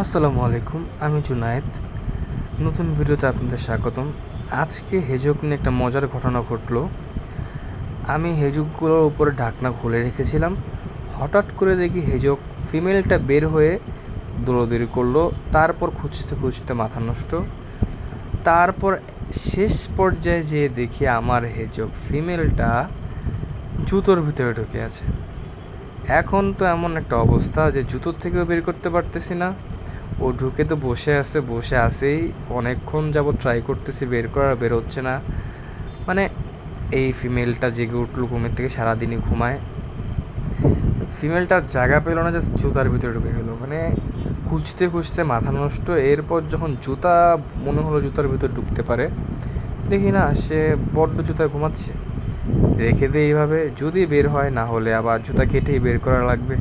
আসসালামু আলাইকুম, আমি জুনায়েদ। নতুন ভিডিওতে আপনাদের স্বাগতম। আজকে হেজক নিয়ে একটা মজার ঘটনা ঘটলো। আমি হেজুকগুলোর উপরে ঢাকনা খুলে রেখেছিলাম। হঠাৎ করে দেখি হেজক ফিমেলটা বের হয়ে দৌড়দৌড়ি করল, তারপর খুঁজতে খুঁজতে মাথা নষ্ট। তারপর শেষ পর্যায়ে যেয়ে দেখি আমার হেজক ফিমেলটা জুতোর ভিতরে ঢুকে আছে। এখন তো এমন একটা অবস্থা যে জুতোর থেকেও বের করতে পারতেছি না। ও ঢুকে তো বসে আছে, বসে আছেই। অনেকক্ষণ যাব ট্রাই করতেছি বের করার, বের হচ্ছে না। মানে এই ফিমেলটা জেগে উঠল ঘুমের থেকে, সারাদিনই ঘুমায়। ফিমেলটা জায়গা পেল না জাস্ট জুতার ভিতরে ঢুকে গেলো। মানে খুঁজতে খুঁজতে মাথা নষ্ট। এরপর যখন জুতা, মনে হলো জুতার ভিতর ঢুকতে পারে। দেখি না, সে বড্ড জুতায় ঘুমাচ্ছে। রেখে দে এইভাবে। যদি বের হয় না হলে আবার জুতা কেটেই বের করা লাগবে।